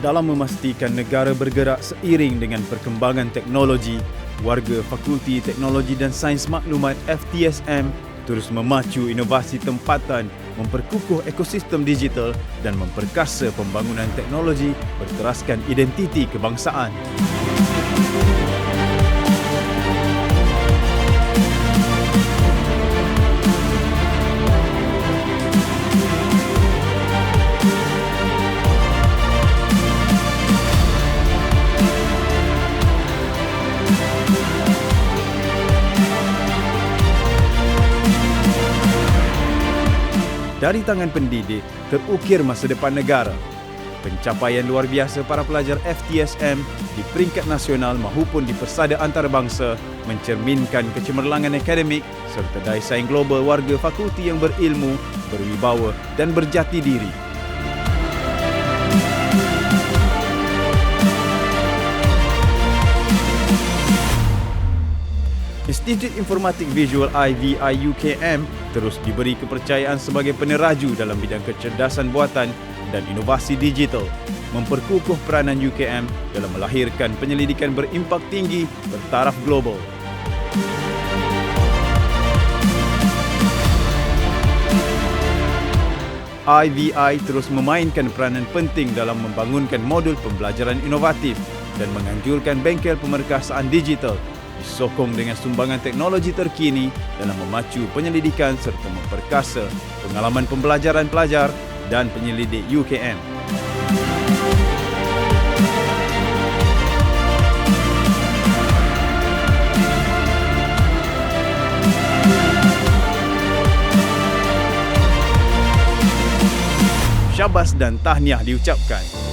dalam memastikan negara bergerak seiring dengan perkembangan teknologi, warga Fakulti Teknologi dan Sains Maklumat FTSM terus memacu inovasi tempatan, memperkukuh ekosistem digital dan memperkasa pembangunan teknologi berteraskan identiti kebangsaan. Dari tangan pendidik, terukir masa depan negara. Pencapaian luar biasa para pelajar FTSM di peringkat nasional maupun di persada antarabangsa mencerminkan kecemerlangan akademik serta daya saing global warga fakulti yang berilmu, berwibawa dan berjati diri. Institut Informatik Visual IVI UKM terus diberi kepercayaan sebagai peneraju dalam bidang kecerdasan buatan dan inovasi digital, memperkukuh peranan UKM dalam melahirkan penyelidikan berimpak tinggi bertaraf global. IVI terus memainkan peranan penting dalam membangunkan modul pembelajaran inovatif dan menganjurkan bengkel pemerkasaan digital disokong dengan sumbangan teknologi terkini dalam memacu penyelidikan serta memperkasa pengalaman pembelajaran pelajar dan penyelidik UKM. Syabas dan tahniah diucapkan